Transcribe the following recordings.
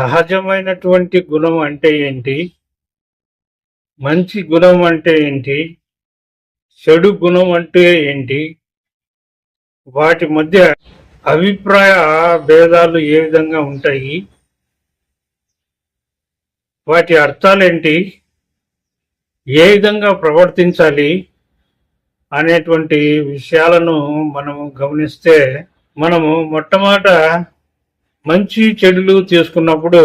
సహజమైనటువంటి గుణం అంటే ఏంటి? మంచి గుణం అంటే ఏంటి? చెడు గుణం అంటే ఏంటి? వాటి మధ్య అభిప్రాయ భేదాలు ఏ విధంగా ఉంటాయి? వాటి అర్థాలేంటి ఏ విధంగా ప్రవర్తించాలి? అనేటువంటి విషయాలను మనము గమనిస్తే మనము మొట్టమొదట మంచి చెడులు తీసుకున్నప్పుడు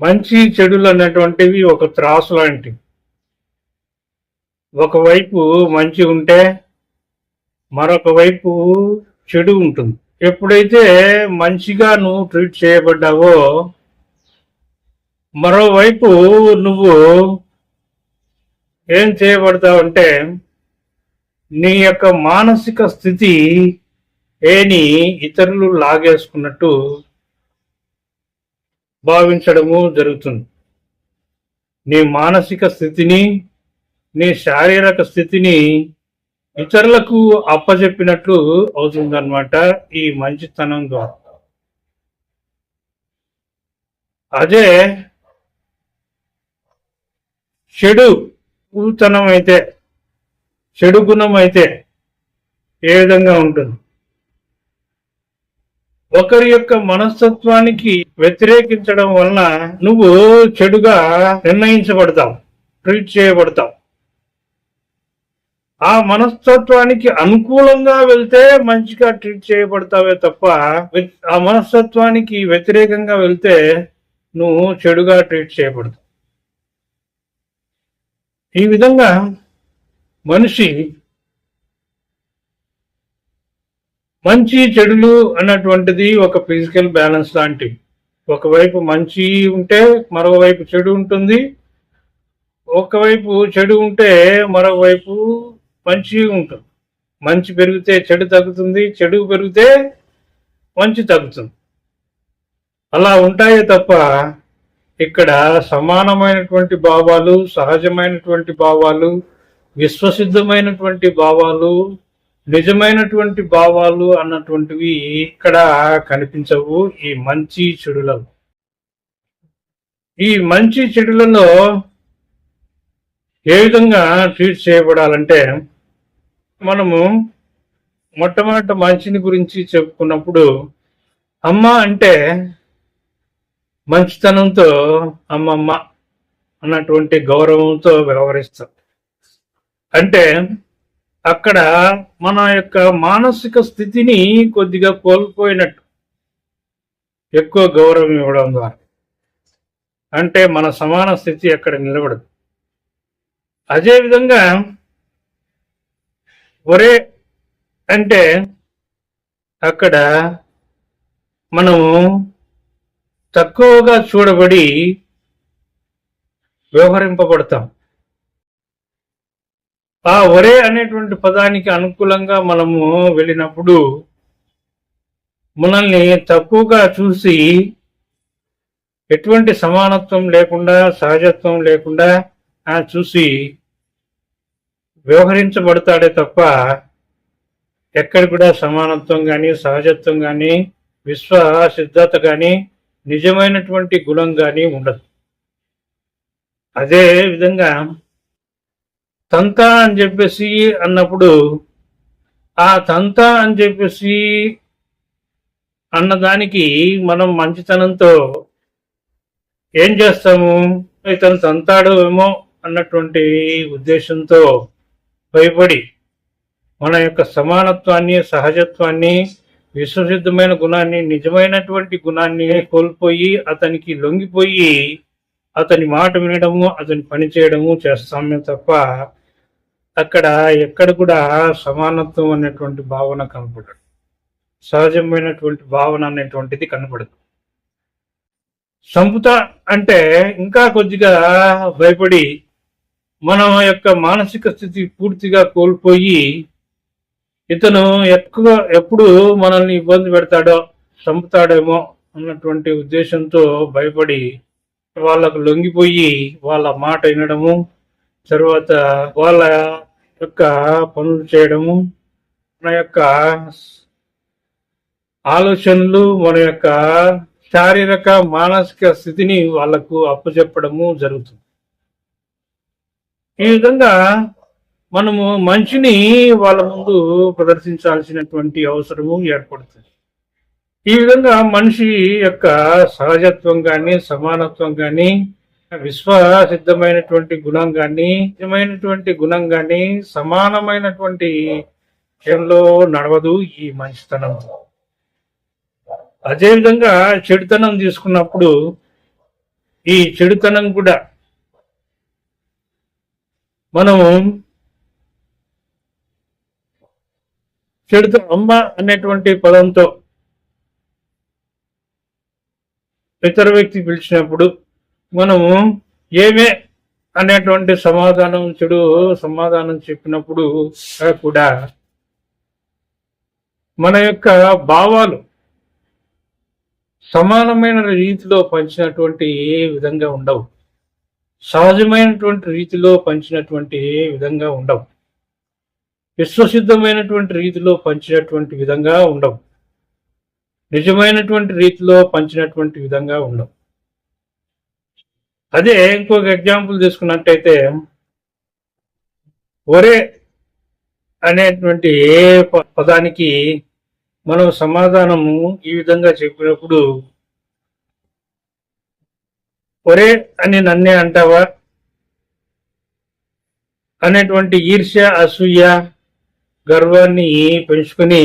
మంచి చెడులు అనేటువంటివి ఒక త్రాసు లాంటివి. ఒకవైపు మంచి ఉంటే మరొక వైపు చెడు ఉంటుంది. ఎప్పుడైతే మంచిగా నువ్వు ట్రీట్ చేయబడ్డావో మరోవైపు నువ్వు ఏం చేయబడతావంటే నీ యొక్క మానసిక స్థితి ఏని ఇతరులు లాగేసుకున్నట్టు భావించడము జరుగుతుంది. నీ మానసిక స్థితిని నీ శారీరక స్థితిని ఇతరులకు అప్పచెప్పినట్లు అవుతుందన్నమాట ఈ మంచితనం ద్వారా. అదే చెడు ఊతనం అయితే చెడు గుణం అయితే ఏ విధంగా ఉంటుంది? ఒకరి యొక్క మనస్తత్వానికి వ్యతిరేకించడం వలన నువ్వు చెడుగా నిర్ణయించబడతావు ట్రీట్ చేయబడతావు. ఆ మనస్తత్వానికి అనుకూలంగా వెళ్తే మంచిగా ట్రీట్ చేయబడతావే తప్ప ఆ మనస్తత్వానికి వ్యతిరేకంగా వెళ్తే నువ్వు చెడుగా ట్రీట్ చేయబడతావు. ఈ విధంగా మనిషి మంచి చెడులు అన్నటువంటిది ఒక ఫిజికల్ బ్యాలెన్స్ లాంటివి. ఒకవైపు మంచి ఉంటే మరోవైపు చెడు ఉంటుంది. ఒకవైపు చెడు ఉంటే మరోవైపు మంచి ఉంటుంది. మంచి పెరిగితే చెడు తగ్గుతుంది చెడు పెరిగితే మంచి తగ్గుతుంది. అలా ఉంటాయే తప్ప ఇక్కడ సమానమైనటువంటి భావాలు సహజమైనటువంటి భావాలు విశ్వసిద్ధమైనటువంటి భావాలు నిజమైనటువంటి భావాలు అన్నటువంటివి ఇక్కడ కనిపించవు. ఈ మంచి చెడులలో ఈ మంచి చెడులలో ఏ విధంగా ట్రీట్ చేయబడాలంటే మనము మొట్టమొదట మంచిని గురించి చెప్పుకున్నప్పుడు అమ్మ అంటే మంచితనంతో అమ్మమ్మ అన్నటువంటి గౌరవంతో వ్యవహరిస్తాం అంటే అక్కడ మన యొక్క మానసిక స్థితిని కొద్దిగా కోల్పోయినట్టు. ఎక్కువ గౌరవం ఇవ్వడం ద్వారా. అంటే మన సమాన స్థితి అక్కడ నిలబడదు. అదేవిధంగా ఒరే అంటే అక్కడ మనము తక్కువగా చూడబడి వ్యవహరింపబడతాం. ఆ ఒరే అనేటువంటి పదానికి అనుకూలంగా మనము వెళ్ళినప్పుడు మనల్ని తక్కువగా చూసి ఎటువంటి సమానత్వం లేకుండా సహజత్వం లేకుండా ఆ చూసి వ్యవహరించబడతాడే తప్ప ఎక్కడ కూడా సమానత్వం కానీ సహజత్వం కానీ విశ్వ సిద్ధత కానీ నిజమైనటువంటి గుణం కానీ ఉండదు. అదే విధంగా తంత అని చెప్పేసి అన్నప్పుడు ఆ తంత అని చెప్పేసి అన్నదానికి మనం మంచితనంతో ఏం చేస్తాము? ఇతను తంతాడు ఏమో అన్నటువంటి ఉద్దేశంతో భయపడి మన యొక్క సమానత్వాన్ని సహజత్వాన్ని విశ్వసిద్ధమైన గుణాన్ని నిజమైనటువంటి గుణాన్ని కోల్పోయి అతనికి లొంగిపోయి అతని మాట వినడము అతని పని చేయడము చేస్తామే తప్ప అక్కడ ఎక్కడ కూడా సమానత్వం అనేటువంటి భావన కనపడదు. సహజమైనటువంటి భావన అనేటువంటిది కనపడదు. సంపుత అంటే ఇంకా కొద్దిగా భయపడి మన యొక్క మానసిక స్థితి పూర్తిగా కోల్పోయి ఇతను ఎక్కువ ఎప్పుడు మనల్ని ఇబ్బంది పెడతాడో చంపుతాడేమో అన్నటువంటి ఉద్దేశంతో భయపడి వాళ్ళకు లొంగిపోయి వాళ్ళ మాట వినడము తర్వాత వాళ్ళ యొక్క పనులు చేయడము మన యొక్క ఆలోచనలు మన యొక్క శారీరక మానసిక స్థితిని వాళ్ళకు అప్పచెప్పడము జరుగుతుంది. ఈ విధంగా మనము మంచిని వాళ్ళ ముందు ప్రదర్శించాల్సినటువంటి అవసరము ఏర్పడుతుంది. ఈ విధంగా మనిషి యొక్క సహజత్వం కానీ సమానత్వం కానీ విశ్వసిద్ధమైనటువంటి గుణం కానీ నిజమైనటువంటి గుణం కానీ సమానమైనటువంటి విషయంలో నడవదు ఈ మంచితనం. అదేవిధంగా చెడుతనం తీసుకున్నప్పుడు ఈ చెడుతనం కూడా మనము చెడుత అమ్మ అనేటువంటి పదంతో ఇతర వ్యక్తి పిలిచినప్పుడు మనము ఏమే అనేటువంటి సమాధానం చెడు సమాధానం చెప్పినప్పుడు కూడా మన యొక్క భావాలు సమానమైన రీతిలో పంచినటువంటి ఏ విధంగా ఉండవు. సహజమైనటువంటి రీతిలో పంచినటువంటి ఏ విధంగా ఉండవు. విశ్వసిద్ధమైనటువంటి రీతిలో పంచినటువంటి విధంగా ఉండవు. నిజమైనటువంటి రీతిలో పంచినటువంటి విధంగా ఉండవు. అదే ఇంకొక ఎగ్జాంపుల్ తీసుకున్నట్టయితే ఒరే అనేటువంటి ఏ పదానికి మనం సమాధానము ఈ విధంగా చెప్పినప్పుడు ఒరే అని నన్నే అంటావా? అనేటువంటి ఈర్ష్య అసూయ గర్వాన్ని పెంచుకుని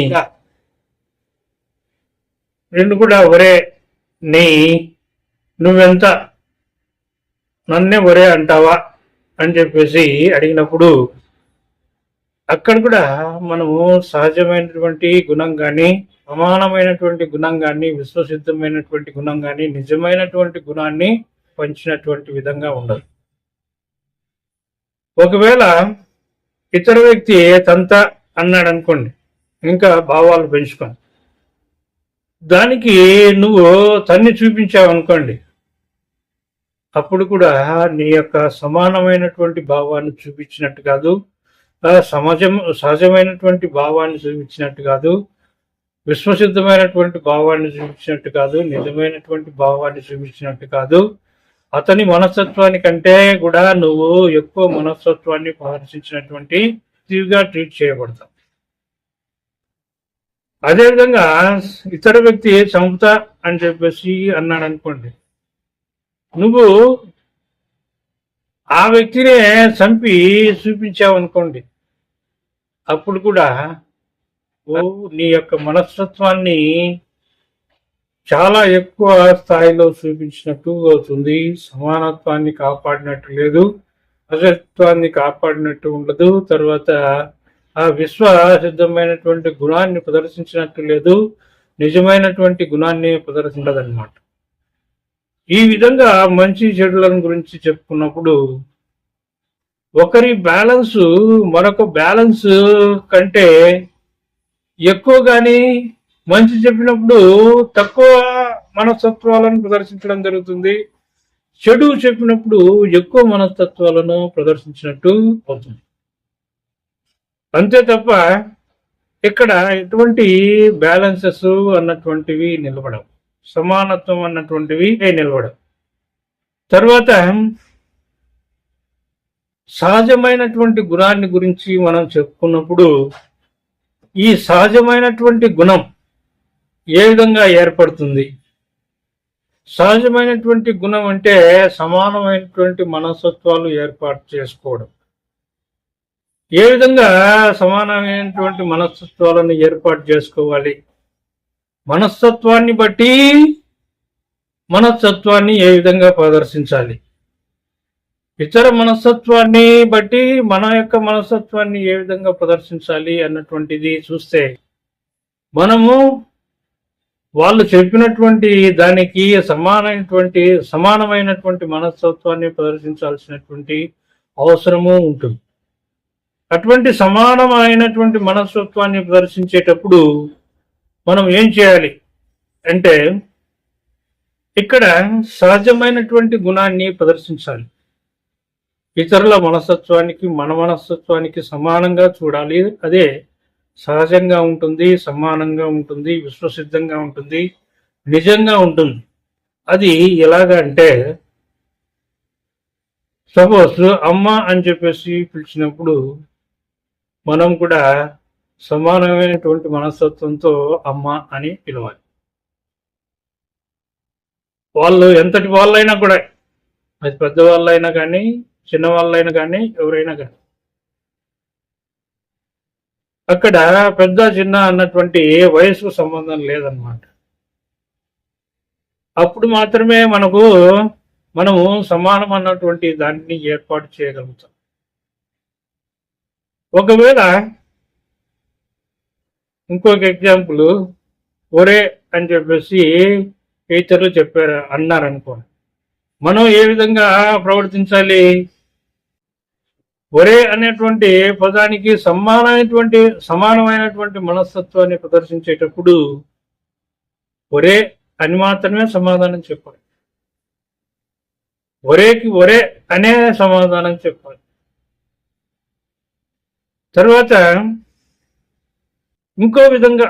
రెండు కూడా ఒరే నీ నువ్వెంత నన్నే ఒరే అంటావా అని చెప్పేసి అడిగినప్పుడు అక్కడ కూడా మనము సహజమైనటువంటి గుణం కానీ సమానమైనటువంటి గుణం కానీ విశ్వసిద్ధమైనటువంటి గుణం కానీ నిజమైనటువంటి గుణాన్ని పంచినటువంటి విధంగా ఉండదు. ఒకవేళ ఇతర వ్యక్తి తంత అన్నాడు అనుకోండి ఇంకా భావాలు పెంచుకొని దానికి నువ్వు తన్ని చూపించావు అనుకోండి అప్పుడు కూడా నీ యొక్క సమానమైనటువంటి భావాన్ని చూపించినట్టు కాదు. సమాజం సహజమైనటువంటి భావాన్ని చూపించినట్టు కాదు. విశ్వసిద్ధమైనటువంటి భావాన్ని చూపించినట్టు కాదు. నిజమైనటువంటి భావాన్ని చూపించినట్టు కాదు. అతని మనస్తత్వానికంటే కూడా నువ్వు ఎక్కువ మనస్తత్వాన్ని ప్రదర్శించినటువంటి తీవ్గా ట్రీట్ చేయబడతావు. అదేవిధంగా ఇతర వ్యక్తి చంపుతా అని చెప్పేసి అన్నాడు అనుకోండి నువ్వు ఆ వ్యక్తినే చంపి చూపించావు అనుకోండి అప్పుడు కూడా ఓ నీ యొక్క మనస్తత్వాన్ని చాలా ఎక్కువ స్థాయిలో చూపించినట్టు అవుతుంది. సమానత్వాన్ని కాపాడినట్టు లేదు అసత్వాన్ని కాపాడినట్టు ఉండదు. తర్వాత ఆ విశ్వ సిద్ధమైనటువంటి గుణాన్ని ప్రదర్శించినట్టు లేదు నిజమైనటువంటి గుణాన్ని ప్రదర్శించదన్నమాట. ఈ విధంగా మంచి చెడులను గురించి చెప్పుకున్నప్పుడు ఒకరి బ్యాలెన్స్ మరొక బ్యాలెన్స్ కంటే ఎక్కువ కానీ మంచి చెప్పినప్పుడు తక్కువ మనస్తత్వాలను ప్రదర్శించడం జరుగుతుంది. చెడు చెప్పినప్పుడు ఎక్కువ మనస్తత్వాలను ప్రదర్శించినట్టు అవుతుంది. అంతే తప్ప ఇక్కడ ఎటువంటి బ్యాలెన్సెస్ అన్నటువంటివి నిలబడవు. సమానత్వం అన్నటువంటివి నిలవడం తర్వాత సహజమైనటువంటి గుణాన్ని గురించి మనం చెప్పుకున్నప్పుడు ఈ సహజమైనటువంటి గుణం ఏ విధంగా ఏర్పడుతుంది? సహజమైనటువంటి గుణం అంటే సమానమైనటువంటి మనస్తత్వాలు ఏర్పాటు చేసుకోవడం. ఏ విధంగా సమానమైనటువంటి మనస్తత్వాలను ఏర్పాటు చేసుకోవాలి? మనస్తత్వాన్ని బట్టి మనస్తత్వాన్ని ఏ విధంగా ప్రదర్శించాలి? ఇతర మనస్తత్వాన్ని బట్టి మన యొక్క మనస్తత్వాన్ని ఏ విధంగా ప్రదర్శించాలి అన్నటువంటిది చూస్తే మనము వాళ్ళు చెప్పినటువంటి దానికి సమానమైనటువంటి సమానమైనటువంటి మనస్తత్వాన్ని ప్రదర్శించాల్సినటువంటి అవసరము ఉంటుంది. అటువంటి సమానమైనటువంటి మనస్తత్వాన్ని ప్రదర్శించేటప్పుడు మనం ఏం చేయాలి అంటే ఇక్కడ సహజమైనటువంటి గుణాన్ని ప్రదర్శించాలి. ఇతరుల మనస్తత్వానికి మన మనస్తత్వానికి సమానంగా చూడాలి. అదే సహజంగా ఉంటుంది సమానంగా ఉంటుంది విశ్వసిద్ధంగా ఉంటుంది నిజంగా ఉంటుంది. అది ఎలాగ అంటే సపోజ్ అమ్మ అని చెప్పేసి పిలిచినప్పుడు మనం కూడా సమానమైనటువంటి మనస్తత్వంతో అమ్మ అని పిలవాలి. వాళ్ళు ఎంతటి వాళ్ళైనా కూడా అది పెద్ద వాళ్ళైనా కానీ చిన్నవాళ్ళైనా కానీ ఎవరైనా కానీ. అక్కడ పెద్ద చిన్న అన్నటువంటి వయసుకు సంబంధం లేదన్నమాట. అప్పుడు మాత్రమే మనకు మనము సమానం అన్నటువంటి దాన్ని ఏర్పాటు చేయగలుగుతాం. ఒకవేళ ఇంకొక ఎగ్జాంపుల్ ఒరే అని చెప్పేసి ఇతరులు చెప్పారు అన్నారు మనం ఏ విధంగా ప్రవర్తించాలి? ఒరే అనేటువంటి పదానికి సమానమైనటువంటి సమానమైనటువంటి మనస్తత్వాన్ని ప్రదర్శించేటప్పుడు ఒరే అని మాత్రమే సమాధానం చెప్పాలి. ఒరేకి ఒరే అనే సమాధానం చెప్పాలి. తర్వాత ఇంకో విధంగా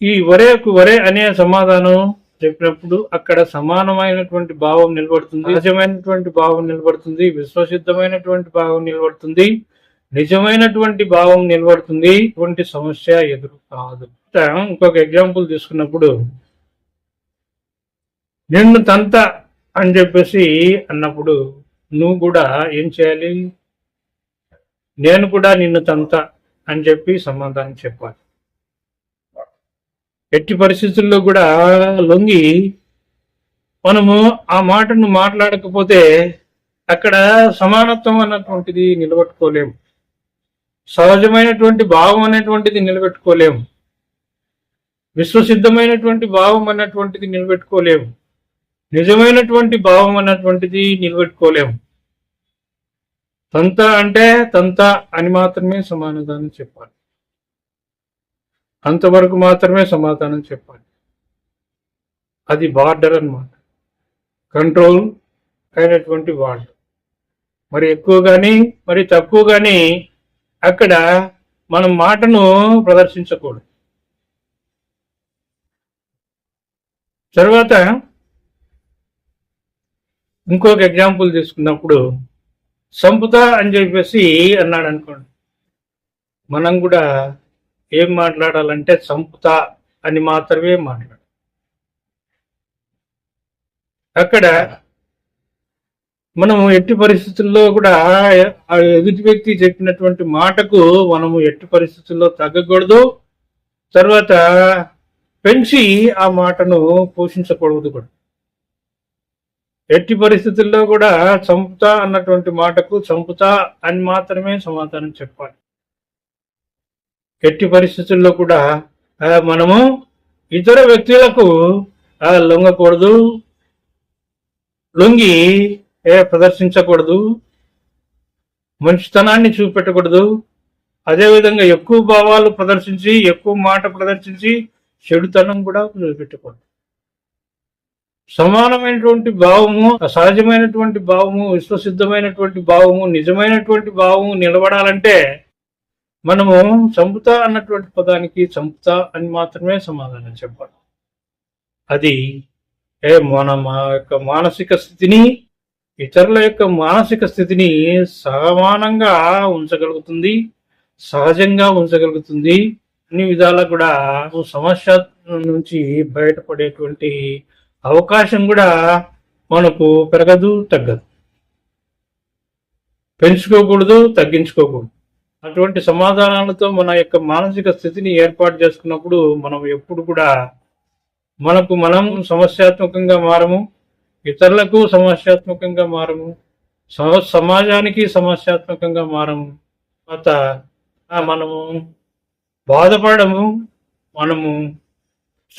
ఈ వరేకు వరే అనే సమాధానం చెప్పినప్పుడు అక్కడ సమానమైనటువంటి భావం నిలబడుతుంది నిజమైనటువంటి భావం నిలబడుతుంది విశ్వసిద్ధమైనటువంటి భావం నిలబడుతుంది నిజమైనటువంటి భావం నిలబడుతుంది ఇటువంటి సమస్య ఎదురు కాదు. ఇంకొక ఎగ్జాంపుల్ తీసుకున్నప్పుడు నిన్ను తంత అని చెప్పేసి అన్నప్పుడు నువ్వు కూడా ఏం చేయాలి? నేను కూడా నిన్ను తంత అని చెప్పి సమాధానం చెప్పాలి. ఎట్టి పరిస్థితుల్లో కూడా లొంగి మనము ఆ మాటను మాట్లాడకపోతే అక్కడ సమానత్వం అన్నటువంటిది నిలబెట్టుకోలేము. సహజమైనటువంటి భావం అనేటువంటిది నిలబెట్టుకోలేము. విశ్వసిద్ధమైనటువంటి భావం అన్నటువంటిది నిలబెట్టుకోలేము. నిజమైనటువంటి భావం అన్నటువంటిది నిలబెట్టుకోలేము. తంత అంటే తంత అని మాత్రమే సమాధానం చెప్పాలి. అంతవరకు మాత్రమే సమాధానం చెప్పాలి. అది బార్డర్ అన్నమాట. కంట్రోల్ అయినటువంటి బార్డర్ మరి ఎక్కువ కానీ మరి తక్కువ కానీ అక్కడ మనం మాటను ప్రదర్శించకూడదు. తర్వాత ఇంకొక ఎగ్జాంపుల్ తీసుకున్నప్పుడు సంపుత అని చెప్పేసి అన్నాడు అనుకోండి. మనం కూడా ఏం మాట్లాడాలంటే సంపుత అని మాత్రమే మాట్లాడాలి. అక్కడ మనము ఎట్టి పరిస్థితుల్లో కూడా ఆ ఎదుటి వ్యక్తి చెప్పినటువంటి మాటకు మనము ఎట్టి పరిస్థితుల్లో తగ్గకూడదు. తర్వాత పెంచి ఆ మాటను పోషించకూడదు కూడా. ఎట్టి పరిస్థితుల్లో కూడా చంపుతా అన్నటువంటి మాటకు చంపుతా అని మాత్రమే సమాధానం చెప్పాలి. ఎట్టి పరిస్థితుల్లో కూడా మనము ఇతర వ్యక్తులకు లొంగకూడదు లొంగి ప్రదర్శించకూడదు మంచితనాన్ని చూపెట్టకూడదు అదేవిధంగా ఎక్కువ భావాలు ప్రదర్శించి ఎక్కువ మాట ప్రదర్శించి చెడుతనం కూడా చూపెట్టకూడదు సమానమైనటువంటి భావము సహజమైనటువంటి భావము విశ్వసిద్ధమైనటువంటి భావము నిజమైనటువంటి భావము నిలబడాలంటే మనము చంపుతా అన్నటువంటి పదానికి చంపుతా అని మాత్రమే సమాధానం చెప్పాలి. అది ఏ మన మా యొక్క మానసిక స్థితిని ఇతరుల యొక్క మానసిక స్థితిని సమానంగా ఉంచగలుగుతుంది సహజంగా ఉంచగలుగుతుంది అన్ని విధాలా కూడా సమస్య నుంచి బయటపడేటువంటి అవకాశం కూడా మనకు పెరగదు తగ్గదు. పెంచుకోకూడదు తగ్గించుకోకూడదు. అటువంటి సమాధానాలతో మన యొక్క మానసిక స్థితిని ఏర్పాటు చేసుకున్నప్పుడు మనం ఎప్పుడు కూడా మనకు మనం సమస్యాత్మకంగా మారము ఇతరులకు సమస్యాత్మకంగా మారము సమాజానికి సమస్యాత్మకంగా మారము. తర్వాత మనము బాధపడము మనము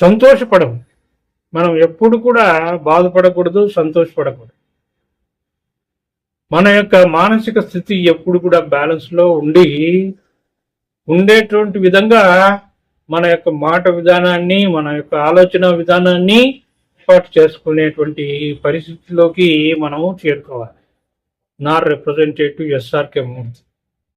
సంతోషపడము. మనం ఎప్పుడు కూడా బాధపడకూడదు సంతోషపడకూడదు. మన యొక్క మానసిక స్థితి ఎప్పుడు కూడా బ్యాలెన్స్లో ఉండి ఉండేటువంటి విధంగా మన యొక్క మాట విధానాన్ని మన యొక్క ఆలోచన విధానాన్ని ఏర్పాటు చేసుకునేటువంటి పరిస్థితిలోకి మనము చేరుకోవాలి. నార్ రిప్రజెంటేటివ్ ఎస్ఆర్కే మూర్తి